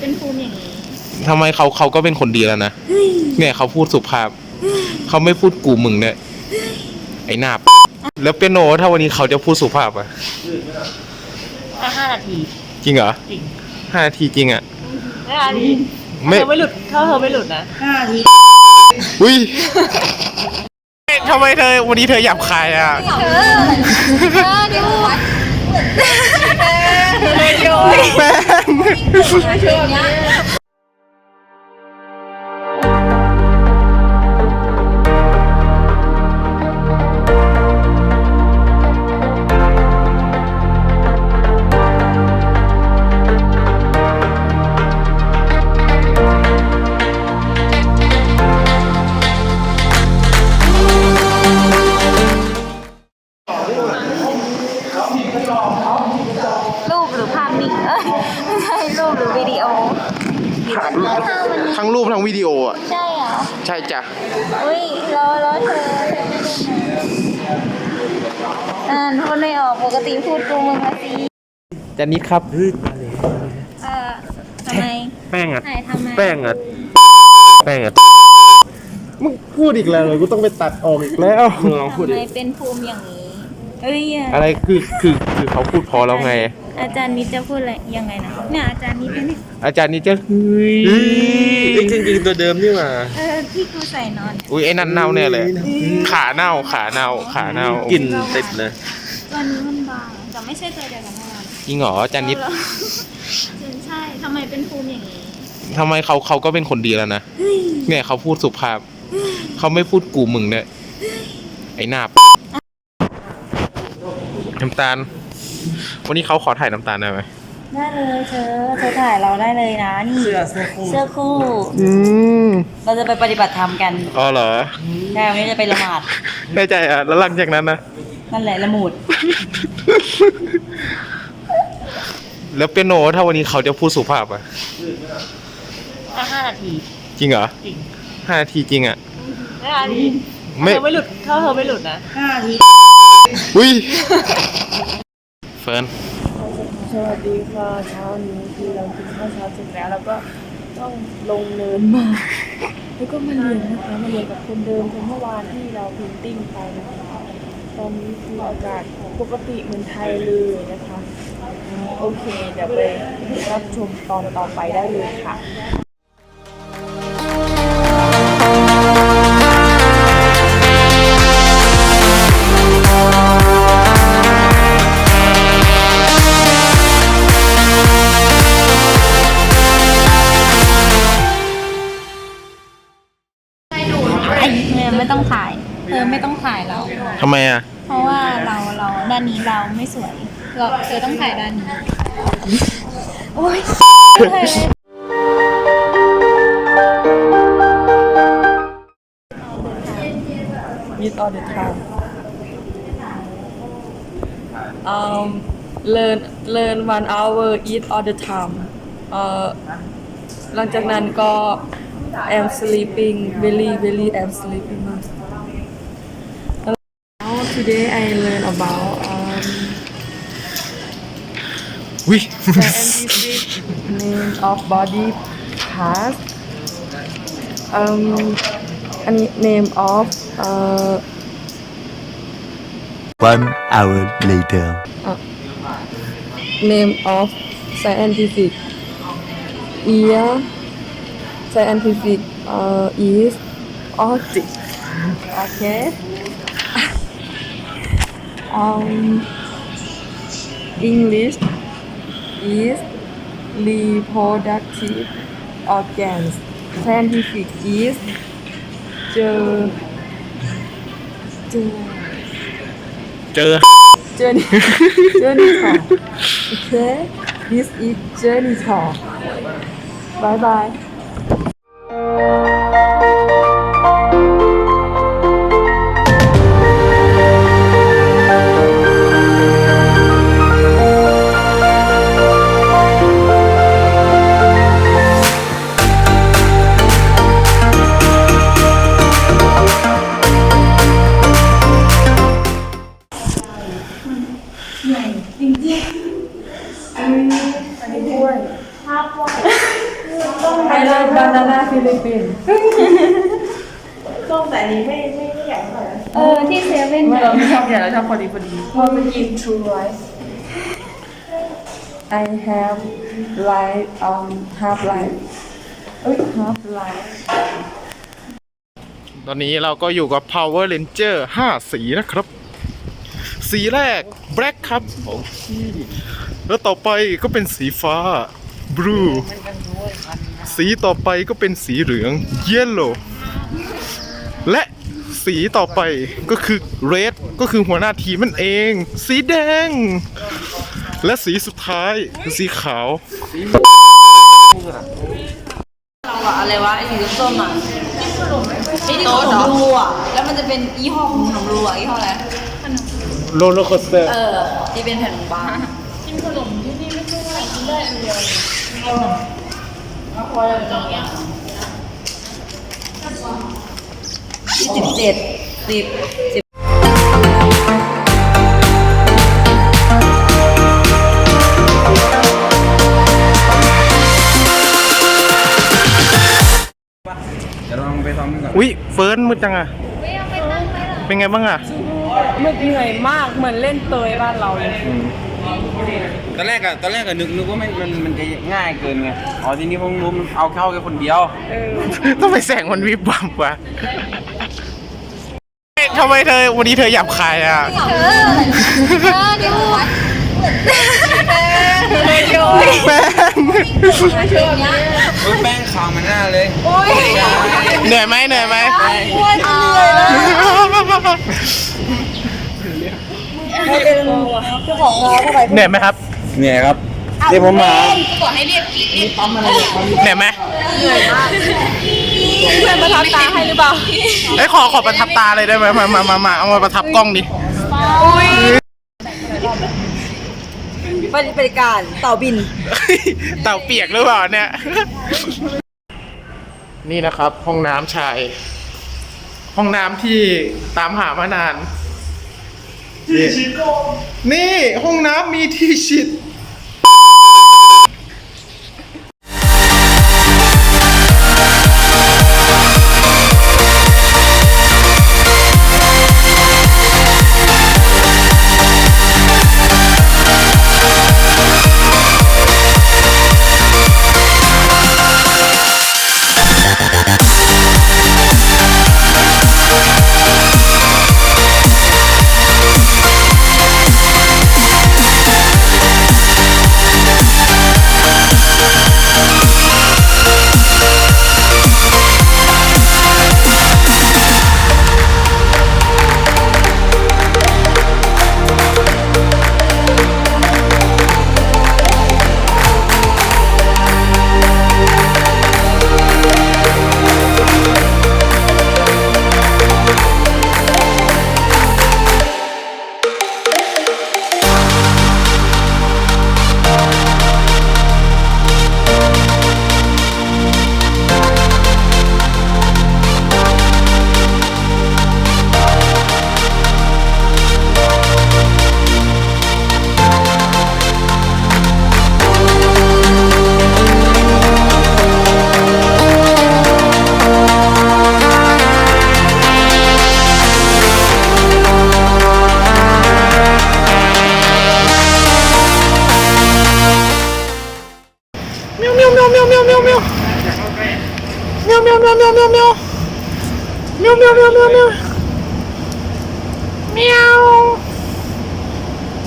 เป็นภูมิอย่างนี้ทำไมเขาเขาก็เป็นคนดีแล้วนะเนี่ยเขาพูดสุภาพ เขาไม่พูดกูมึงเนี่ยไอ้หน้าแล้วเปียโนถ้าวันนี้เขาจะพูดสุภาพอะแค่ห้านาทีจริงเหรอจริงห้านาทีจริงอะห้านาทีไม่ เธอไม่หลุดถ้าเธอไม่หลุดนะห้านาทีอุ้ยทำไมเธอวันนี้เธอหยาบคายอะ เออเออดู แป้งรูปหรือภาพ นิ่งเอ้ยไม่ใช่รูปหรือวิดีโอมันเท่ามันทั้งรูปทั้งวิดีโออะใช่เหรอใช่จ้ะ อุ้ยแล้วแล้วเธอเธอไม่ได้ไหมอ่านพูดไม่ออกปกติพูดกูมึงมาสิจันนิดครับ เออทำไมแป้งอะถ่ายทำไมแป้งอะแป้งอะมึงพูดอีกแล้วเลยกูต้องไปตัดออกอีกแล้วมึงลองพูดทำดิไมเป็นภูมิอย่างนี้เอ้ยอะอะไรคือคือคือเขาพูดพอแล้วไง อาจารย์นิดจะพูดอะไรยังไงนะเนี่ยอาจารย์นิดเนี่ยอาจารย์นี่จะเฮ้ยจริงจริงๆตัวเดิมนี่หว่าเออที่กูใส่นอนอุ้ยไอ้นั่นเน่าแน่เลย ขาเน่าขาเน่าขาเน่ากลิ่นติดเลยตัวนี้มันบางแต่ไม่ใช่ตัวเดียวกันแน่นอนจริงเหรออาจารย์นิดเอาเหรอจริงใช่ทำไมเป็นภูมิอย่างนี้ทำไมเขาเขาก็เป็นคนดีแล้วนะเนี่ยเขาพูดสุภาพเขาไม่พูดกูมึงเนี่ยไอ้หน้าน้ำตาล วันนี้เขาขอถ่ายน้ำตาลได้ไหมได้เลยเธอเธอถ่ายเราได้เลยนะนี่เสื้อเสื้อคู่เสื้อคู่ อืมเราจะไปปฏิบัติธรรมกันอ๋อเหรอใช่วันนี้จะไปละหมาดแน่ใจอะแล้วหลังจากนั้นนะนั่นแหละละหมูด แล้วเปียโนถ้าวันนี้เขาจะพูดสุภาพอะแค่ห้านาทีจริงเหรอจริงห้านาทีจริงอะห้านาทีไม่เธอไม่หลุดถ้าเธอไม่หลุดนะห้านาทีอุ้ยเฟิร์นสวัสดีค่ะเช้านี้คือเรากินข้าวเช้าเสร็จแล้วแล้วก็ต้องลงเนินมา แล้วก็มาเรียนนะคะมาเรียนกับคนเดิมคนเมื่อวานที่เราพิมพ์ติ้งไปนะคะตอนนี้คืออากาศปกติเหมือนไทยเลยนะคะ โอเค เดี๋ยวไปรับชมตอนต่อไปได้เลยค่ะำไมอะ เพราะว่าเราเราด้านนี้เราไม่สวย เราเธอต้องถ่ายด้านนี้ โอ๊ยถ่ายเลย Meet all the time um learn learn one hour eat all the time เอ่อหลังจากนั้นก็ am sleeping very very am sleeping มาก Now today I learned about um, the name of body parts. Um, any name of uh, One hour later. uh, name of scientific ear. Scientific uh, is optic. Okay um English is reproductive organs scientific is เจอเจอ เจอ journey journey talk okay this is journey talk bye bye หนาฟิลิปปินส์ส้มแต่นี้ไม่ไม่ไม่ใหญ่เท่าไหร่เออที่เซเว่นเราไม่ชอบใหญ่เราชอบพอดีพอดี พอมันกิน True Rice I have life on half life เอ้ย half life ตอนนี้เราก็อยู่กับ Power Ranger 5 สีนะครับ สีแรก Black ครับโอ้ยแล้วต่อไปก็เป็นสีฟ้า Blue มันกันม สีต่อไปก็เป็นสีเหลืองเยลโลและสีต่อไปก็คือเรดก็คือหัวหน้าทีมมันเอง สีแดง และสีสุดท้ายคือสีขาวอะไรวะไอสีส้มๆอะที่ขนมรูอะแล้วมันจะเป็นยี่ห้อของขนมรูอยี่ห้ออะไรโรลลคอสเตอร์เออที่เป็นแผ่นบางกินขนมที่นี่ไม่ใช่ว่ากินได้อันเดีว สิบเจ็ดสิบสิบอุ้ยเฟิร์นมืดจังอะเป็นไงบ้างอะ มึนเหนื่มากเหมือนเล่นเตยบ้านเราเลย ตอนแรกอะตอนแรกอะนึกนึกว่ามันมันมันจะง่ายเกินไง อ๋อทีนี้ผมรู้มันเอาเข้าแค่คนเดียว ต้องไปแสงมันวิบวับวะทำไมเธอวันนี้เธอหยาบคายอะ เธอเธอดูแป้งแป้งขาวมันหน้าเลยเหนื่อยไหมเหนื่อยไหม เขาของเข้าไปเหนื่อยไหมครับเหนี่ยครับเรียกผมมาบอกให้เรียกเรียปั๊มอะไรเหนื่อยไหมเหนื่อยมากเพื่อนประทับตาให้หรือเปล่าเอ้ขอขอประทับตาเลยได้ไหมมามามามาเอามาประทับกล้องดิบริบริการเต่าบิน เต่าเปียกหรือเปล่าเนี่ย นี่นะครับ ห้องน้ำชาย ห้องน้ำที่ตามหามานาน ที่ฉีดลมนี่ห้องน้ำมีที่ฉีด เมียวเมียวเมียวเมียวเมีย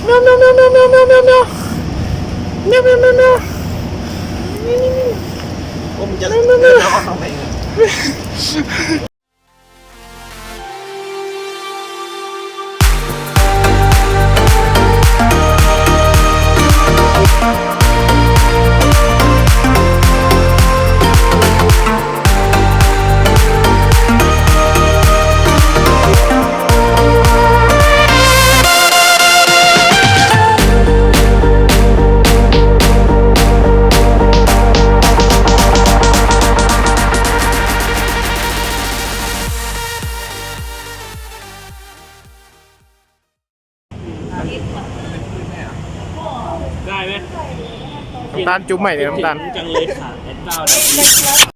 วเมียวเมียวเมียวเมียวเมียวเมียวเมียวเมียวเมียวเมียวเมียวเมียวผมจะเล่นเอาสองเพลงำตาลจุ๊บใหม่เนี่ยน้ำตาล จังเลยค่ะแอดเต้า